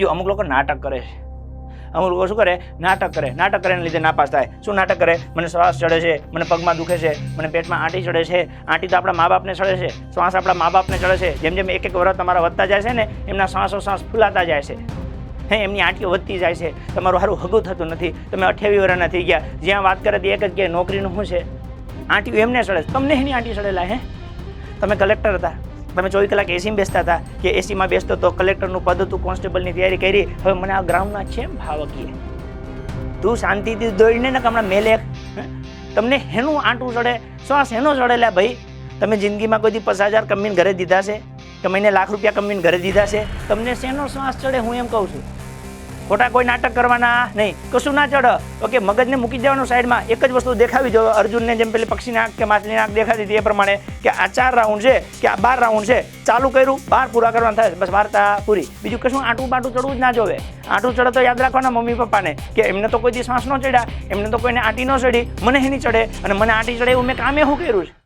જો અમુક લોકો નાટક કરે છે. અમુક લોકો શું કરે? નાટક કરે. નાટક કરે લીધે નાપાસ થાય. શું નાટક કરે? મને શ્વાસ ચડે છે. મને પગમાં દુખે છે. મને પેટમાં આંટી ચડે છે. આંટી તો આપણા મા બાપને ચડે છે. શ્વાસ આપણા મા બાપને ચડે છે. જેમ જેમ એક એક વર્ષ તમારા વધતા જાય છે ને, એમના શ્વાસો શ્વાસ ફૂલાતા જાય છે. હે, એમની આંટીઓ વધતી જાય છે. તમારું સારું હગું થતું નથી. તમે અઠ્યાવીસ વર્ષના થઈ ગયા. જ્યાં વાત કરે તે એક જ કે, નોકરીનું શું છે? આંટીઓ એમને ચડે તમને એની આંટી ચડેલા હે? તમે કલેક્ટર હતા. તમે ચોવીસ કલાક એસીમાં બેસતા હતા કે એસીમાં બેસતો તો કલેક્ટરનું પદ હતું, કોન્સ્ટેબલની તૈયારી કરી. હવે મને આ ગ્રાઉન્ડના છે ભાવકીએ તું શાંતિથી દોડીને ને હમણાં મેલે તમને હેનું આંટું ચડે, શ્વાસ હેનો ચડેલા ભાઈ. તમે જિંદગીમાં કોઈથી પચાસ હજાર કમીને ઘરે દીધા છે? કે મહિને લાખ રૂપિયા કમીને ઘરે દીધા છે? તમને શેનો શ્વાસ ચડે હું એમ કહું છું? ખોટા કોઈ નાટક કરવાના નહીં. કશું ના ચડ ઓકે મગજને મૂકી દેવાનું સાઈડમાં એક જ વસ્તુ દેખાવી જોઈએ. અર્જુનને જેમ પેલી પક્ષીની આંખ કે માછલીની આંખ દેખાતી હતી એ પ્રમાણે કે આ ચાર રાઉન્ડ છે, કે આ બાર રાઉન્ડ છે, ચાલુ કર્યું, બાર પૂરા કરવાના થાય. બસ વાર્તા પૂરી. બીજું કશું આંટું બાટું ચડવું જ ના જોવે. આંટું ચડે તો યાદ રાખવાના મમ્મી પપ્પાને કે એમને તો કોઈ દી શ્વાસ ન ચડ્યા, એમને તો કોઈને આંટી ન ચડી. મને એની ચડે અને મને આંટી ચડે એવું મેં કામે શું કર્યું છે?